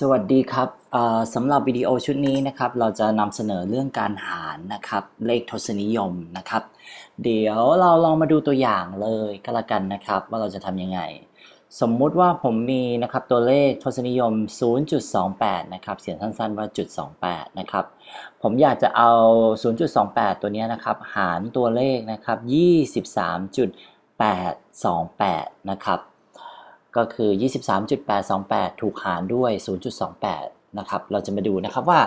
สวัสดีครับสำหรับวิดีโอชุดนี้นะครับ เราจะนำเสนอเรื่องการหารนะครับ เลขทศนิยมนะครับ เดี๋ยวเราลองมาดูตัวอย่างเลยก็แล้วกันนะครับ ว่าเราจะทำยังไง สมมุติว่าผมมีนะครับตัวเลขทศนิยม 0.28 นะครับ เสียงสั้นๆว่าจุด28 นะครับ ผมอยากจะเอา 0.28 ตัวนี้นะครับ หารตัวเลขนะครับ 23.828 นะครับ ก็คือ 23.828 ถูกหารด้วย 0.28 นะครับ เราจะมาดูนะครับว่า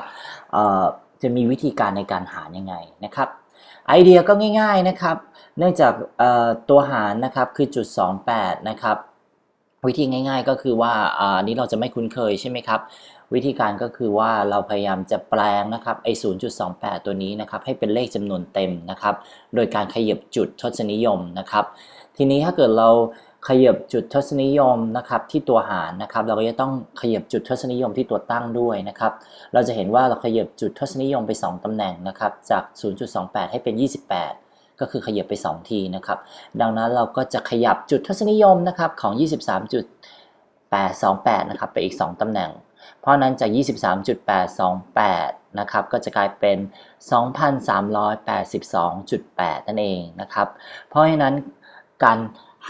จะมีวิธีการในการหารยังไงนะครับไอเดียก็ง่ายๆนะครับ เนื่องจากตัวหารนะครับคือจุด 28 นะครับ วิธีง่าย ๆ ก็คือว่าอันนี้เราจะไม่คุ้นเคยใช่ไหมครับ วิธีการก็คือว่าเราพยายามจะแปลงนะครับไอ0.28 ตัวนี้นะครับให้เป็นเลขจำนวนเต็มนะครับ โดยการขยับจุดทศนิยมนะครับ ทีนี้ถ้าเกิดเรา ขยับจุดทศนิยมนะครับที่ตัวหารนะครับ เราก็จะต้องขยับจุดทศนิยมที่ตัวตั้งด้วยนะครับ เราจะเห็นว่าเราขยับจุดทศนิยมไป 2 ตำแหน่งนะครับ จาก 0.28 ให้เป็น 28 ก็คือขยับไป 2 ทีนะครับ ดังนั้นเราก็จะขยับจุดทศนิยมนะครับของ 23.828 นะครับไปอีก 2 ตำแหน่ง เพราะฉะนั้นจาก 23.828 นะครับก็จะกลายเป็น 2,382.8 นั่นเองนะครับ เพราะฉะนั้นการ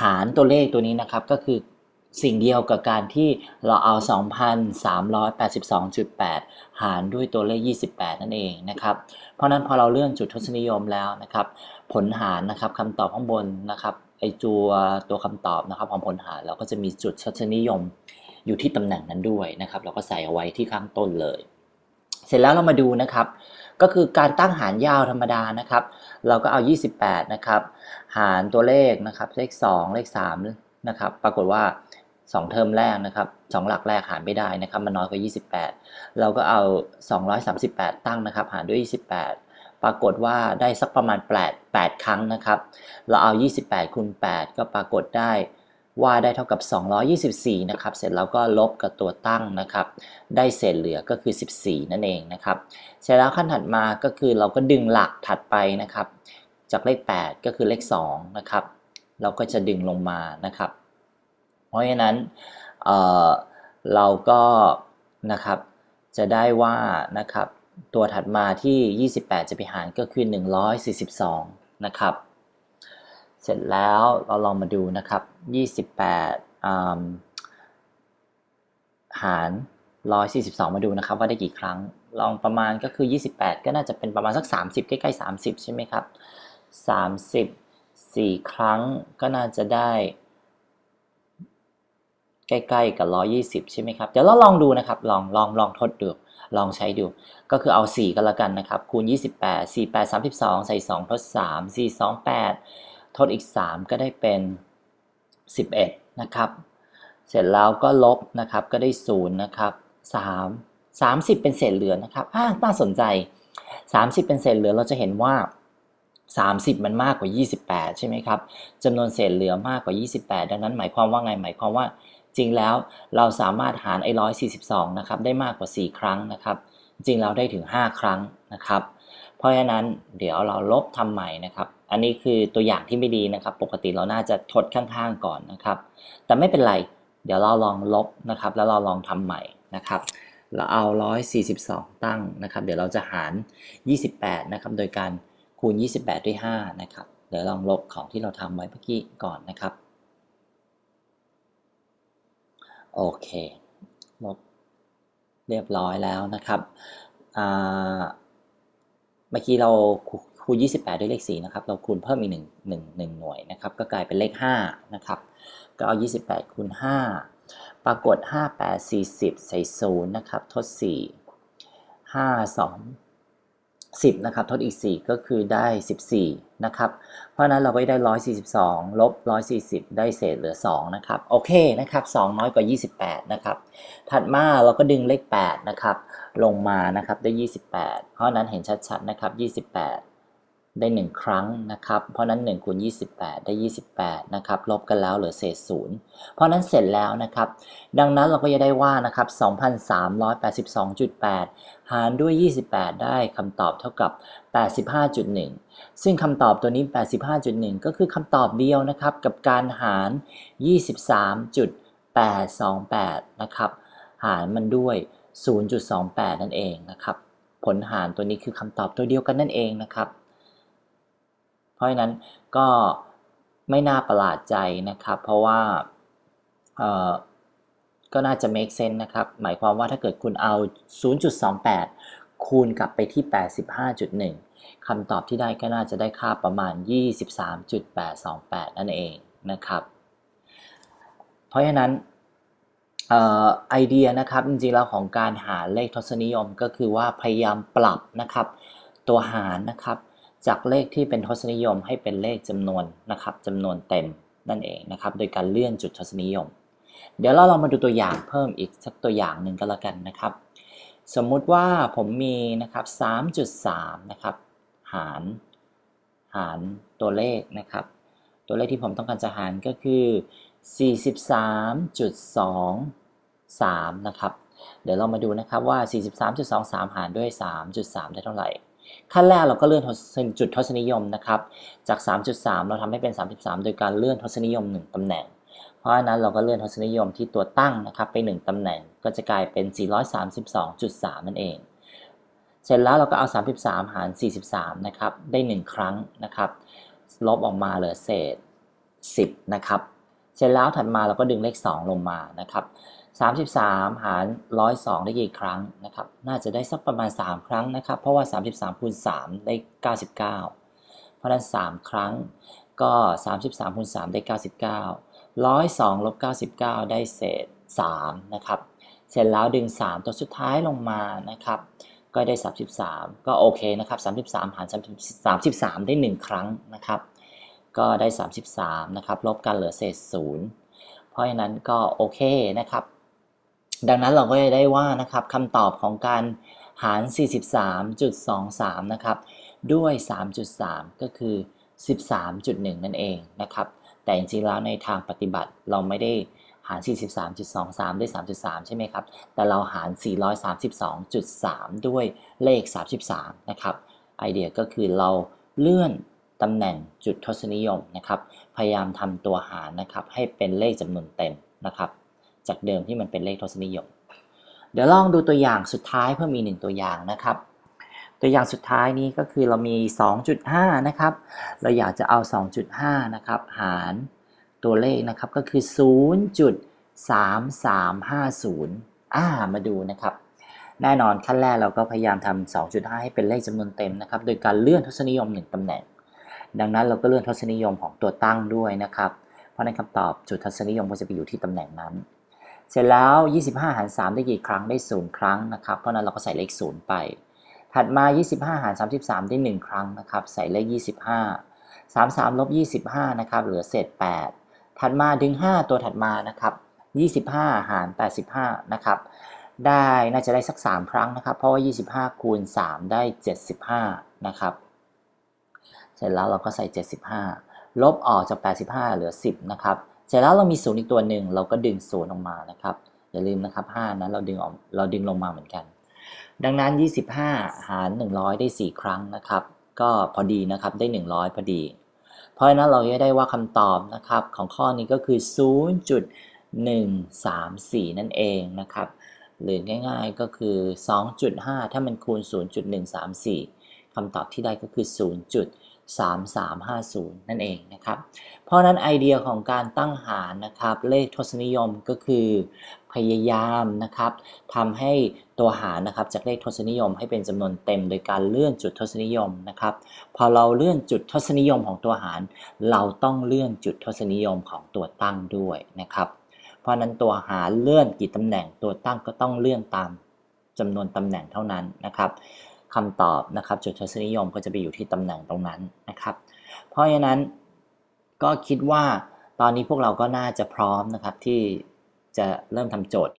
หารตัวเลขตัวนี้นะครับก็คือสิ่งเดียวกับการที่เราเอา 2,382.8 หารด้วยตัวเลข 28 นั่นเองนะครับ เพราะนั้นพอเราเลื่อนจุดทศนิยมแล้วนะครับ ผลหารนะครับคำตอบข้างบนนะครับไอตัวตัวคำตอบนะครับของผลหารเราก็จะมีจุดทศนิยมอยู่ที่ตำแหน่งนั้นด้วยนะครับ เราก็ใส่เอาไว้ที่ข้างต้นเลย เสร็จแล้วเรามาดูนะครับ ก็คือการตั้งหารยาวธรรมดานะครับ เราก็เอา 28 นะครับ หารตัวเลขนะครับ เลข 2 เลข3นะครับ ปรากฏว่า 2 เทอมแรกนะครับ2หลักแรกหารไม่ได้นะครับ มันน้อยกว่า 28 เราก็เอา 238 ตั้งนะครับ หารด้วย 28 ปรากฏว่าได้สักประมาณ 8 8 ครั้งนะครับ เราเอา 28คูณ8ก็ปรากฏได้ ว่าได้เท่ากับ 224 นะครับ เสร็จแล้วก็ลบกับตัวตั้งนะครับ ได้เศษเหลือก็คือ 14 นั่นเองนะครับ เสร็จแล้วขั้นถัดมาก็คือเราก็ดึงหลักถัดไปนะครับ จากเลข 8 ก็คือเลข 2 นะครับ เราก็จะดึงลงมานะครับ เพราะฉะนั้นเเราก็นะครับจะได้ว่านะครับตัวถัดมาที่ 28 จะไปหารก็คือ 142 นะครับ เสร็จแล้วเราลองมาดูนะครับ 28 หาร 142 มาดูนะครับว่าได้กี่ครั้ง ลองประมาณก็คือ 28 ก็น่าจะเป็นประมาณสัก 30 ใกล้ๆ 30 ใช่ไหมครับ 30 4 ครั้งก็น่าจะได้ ใกล้ๆกับ 120 ใช่ไหมครับ เดี๋ยวเราลองดูนะครับ ลองลองลองทดดูลองใช้ดู ก็คือเอา 4กันละกันนะครับ คูณ 28 4 8 32 ใส่ 2 ทด 3 4 2 8 ทดอีก 3 ก็ได้เป็น 11 นะครับ เสร็จแล้วก็ลบนะครับก็ได้0นะครับ3 30 เป็นเศษเหลือนะครับอ่าน่าสนใจ 30 เป็นเศษเหลือเราจะเห็นว่า 30 มันมากกว่า 28 ใช่ไหมครับจำนวนเศษเหลือมากกว่า 28 ดังนั้นหมายความว่าไง หมายความว่าจริงแล้วเราสามารถหารไอ้142นะครับได้มากกว่า 4 ครั้งนะครับ จริงเราได้ถึง 5 ครั้งนะครับ เพราะฉะนั้นเดี๋ยวเราลบทำใหม่นะครับ อันนี้คือตัวอย่างที่ไม่ดีนะครับ ปกติเราน่าจะทดข้างๆก่อนนะครับ แต่ไม่เป็นไร เดี๋ยวเราลองลบนะครับ แล้วเราลองทำใหม่นะครับ เราเอา 142 ตั้งนะครับ เดี๋ยวเราจะหาร 28 นะครับ โดยการคูณ 28 ด้วย 5 นะครับ เดี๋ยวลองลบของที่เราทำไว้เมื่อกี้ก่อนนะครับ โอเคลบเรียบร้อยแล้วนะครับเมื่อกี้เรา คูณ 28 ด้วยเลข 4 นะครับ เราคูณเพิ่มอีก1 1 1หน่วยนะครับ ก็กลายเป็นเลข 5 นะครับ ก็เอา 28 คูณ 5 ปรากฏ 5 8 40 ใส่0นะครับ ทด 4 5 2 10 นะครับ ทดอีก 4 ก็คือได้ 14 นะครับ เพราะนั้นเราก็ได้ 142 ลบ 140 ได้เศษเหลือ 2 นะครับ โอเค นะครับ 2 น้อยกว่า 28 นะครับ ถัดมาเราก็ดึงเลข 8 นะครับ ลงมา นะครับ ได้ 28 เพราะฉะนั้นเห็นชัด ๆ นะครับ 28 ได้ 1 ครั้งนะครับ เพราะนั้น1คูณ28 ได้ 28 นะครับ ลบกันแล้วเหลือเศษ0เพราะนั้นเสร็จแล้วนะครับ ดังนั้นเราก็จะได้ว่านะครับ 2,382.8 หารด้วย 28 ได้คำตอบเท่ากับ 85.1 ซึ่งคำตอบตัวนี้ 85.1 ก็คือคำตอบเดียวนะครับ กับการหาร 23.828 นะครับ หารมันด้วย 0.28 นั่นเองนะครับ ผลหารตัวนี้คือคำตอบตัวเดียวกันนั่นเองนะครับ เพราะฉะนั้นก็ไม่น่าประหลาดใจนะครับ เพราะว่าก็น่าจะ make sense นะครับ หมายความว่าถ้าเกิดคุณเอา 0.28 คูณกลับไปที่ 85.1 คำตอบที่ได้ก็น่าจะได้ค่าประมาณ 23.828 นั่นเองนะครับ เพราะฉะนั้นออไอเดียนะครับ จริงๆแล้วของการหาเลขทศนิยมก็คือว่าพยายามปรับนะครับ ตัวหารนะครับ จากเลขที่เป็นทศนิยมให้เป็นเลขจำนวนนะครับจำนวนเต็มนั่นเองนะครับ โดยการเลื่อนจุดทศนิยม เดี๋ยวเราลองมาดูตัวอย่างเพิ่มอีกสักตัวอย่างหนึ่งก็แล้วกันนะครับ สมมุติว่าผมมีนะครับ 3.3 นะครับ หาร หารตัวเลขนะครับ ตัวเลขที่ผมต้องการจะหารก็คือ 43.23 นะครับ เดี๋ยวเรามาดูนะครับว่า 43.23 หารด้วย 3.3 ได้เท่าไหร่ ขั้นแรกเราก็เลื่อนจุดทศนิยมนะครับ จาก 3.3 เราทำให้เป็น 33 โดยการเลื่อนทศนิยม 1ตำแหน่ง เพราะฉะนั้นเราก็เลื่อนทศนิยมที่ตัวตั้งนะครับไป 1ตำแหน่ง ก็จะกลายเป็น 432.3 นั่นเอง เสร็จแล้วเราก็เอา 33 หาร 43 นะครับ ได้ 1 ครั้งนะครับ ลบออกมาเหลือเศษ 10 นะครับ เสร็จแล้วถัดมาเราก็ดึงเลข 2 ลงมานะครับ33 หาร 102 ได้กี่ครั้งนะครับ น่าจะได้สักประมาณ 3 ครั้งนะครับ เพราะว่า 33คูณ3ได้ 99 เพราะนั้น 3 ครั้งก็ 33คูณ3ได้ 99 102ลบ99 ได้เศษ 3 นะครับ เสร็จแล้วดึง 3 ตัวสุดท้ายลงมานะครับ ก็ได้ 33 ก็โอเคนะครับ 33 หาร 33 ได้ 1 ครั้งนะครับ ก็ได้ 33 นะครับ ลบกันเหลือเศษ 0 เพราะฉะนั้นก็โอเคนะครับ ดังนั้นเราก็จะได้ว่านะครับคำตอบของการหาร 43.23 นะครับ ด้วย 3.3 ก็คือ 13.1 นั่นเองนะครับ แต่จริงๆแล้วในทางปฏิบัติเราไม่ได้หาร 43.23 ด้วย 3.3 ใช่ไหมครับ แต่เราหาร 432.3 ด้วยเลข 33 นะครับ ไอเดียก็คือเราเลื่อนตำแหน่งจุดทศนิยมนะครับ พยายามทำตัวหารนะครับให้เป็นเลขจำนวนเต็มนะครับ จากเดิมที่มันเป็นเลขทศนิยม เดี๋ยวลองดูตัวอย่างสุดท้ายเพิ่มมีหนึ่งตัวอย่างนะครับ ตัวอย่างสุดท้ายนี้ก็คือเรามี 2.5 นะครับ เราอยากจะเอา 2.5 นะครับ หารตัวเลขนะครับก็คือ 0.3350 อ่า มาดูนะครับ แน่นอนขั้นแรกเราก็พยายามทำ2.5 ให้เป็นเลขจำนวนเต็มนะครับ โดยการเลื่อนทศนิยม 1ตำแหน่ง ดังนั้นเราก็เลื่อนทศนิยมของตัวตั้งด้วยนะครับ เพราะในคำตอบจุดทศนิยมก็จะไปอยู่ที่ตำแหน่งนั้น เสร็จแล้ว 25 หาร 3 ได้กี่ครั้งได้ 0 ครั้งนะครับ เพราะนั้นเราก็ใส่เลข 0 ไป ถัดมา 25 หาร 33 ได้ 1 ครั้งนะครับ ใส่เลข 25 33ลบ25 นะครับ เหลือเศษ 8 ถัดมาดึง 5 ตัวถัดมานะครับ 25 หาร 85 นะครับ ได้น่าจะได้สัก 3 ครั้งนะครับ เพราะว่า 25 คูณ 3 ได้ 75 นะครับ เสร็จแล้วเราก็ใส่ 75 ลบออกจาก 85 เหลือ 10 นะครับ เสร็จแล้วเรามี0อีกตัวหนึ่งเราก็ดึง0ออกมานะครับ อย่าลืมนะครับ5นั้นเราดึงออกเราดึงลงมาเหมือนกัน ดังนั้น 25 หาร 100 ได้ 4 ครั้งนะครับ ก็พอดีนะครับได้ 100 พอดี เพราะฉะนั้นเราจะได้ว่าคำตอบนะครับของข้อนี้ก็คือ 0.134 นั่นเองนะครับหรือง่ายๆก็คือ 2.5 ถ้ามันคูณ 0.134คำตอบที่ได้ก็คือ 3350 นั่นเองนะครับ เพราะนั้นไอเดียของการตั้งหารนะครับ เลขทศนิยมก็คือ พยายามนะครับทำให้ตัวหารนะครับจากเลขทศนิยมให้เป็นจำนวนเต็ม โดยการเลื่อนจุดทศนิยมนะครับ พอเราเลื่อนจุดทศนิยมของตัวหาร เราต้องเลื่อนจุดทศนิยมของตัวตั้งด้วยนะครับ เพราะนั้นตัวหารเลื่อนกี่ตำแหน่งตัวตั้งก็ต้องเลื่อนตามจำนวนตำแหน่งเท่านั้นนะครับ คำตอบนะครับจุดทศนิยมก็จะไปอยู่ที่ตำแหน่งตรงนั้นนะครับ เพราะฉะนั้นก็คิดว่าตอนนี้พวกเราก็น่าจะพร้อมนะครับที่จะเริ่มทำโจทย์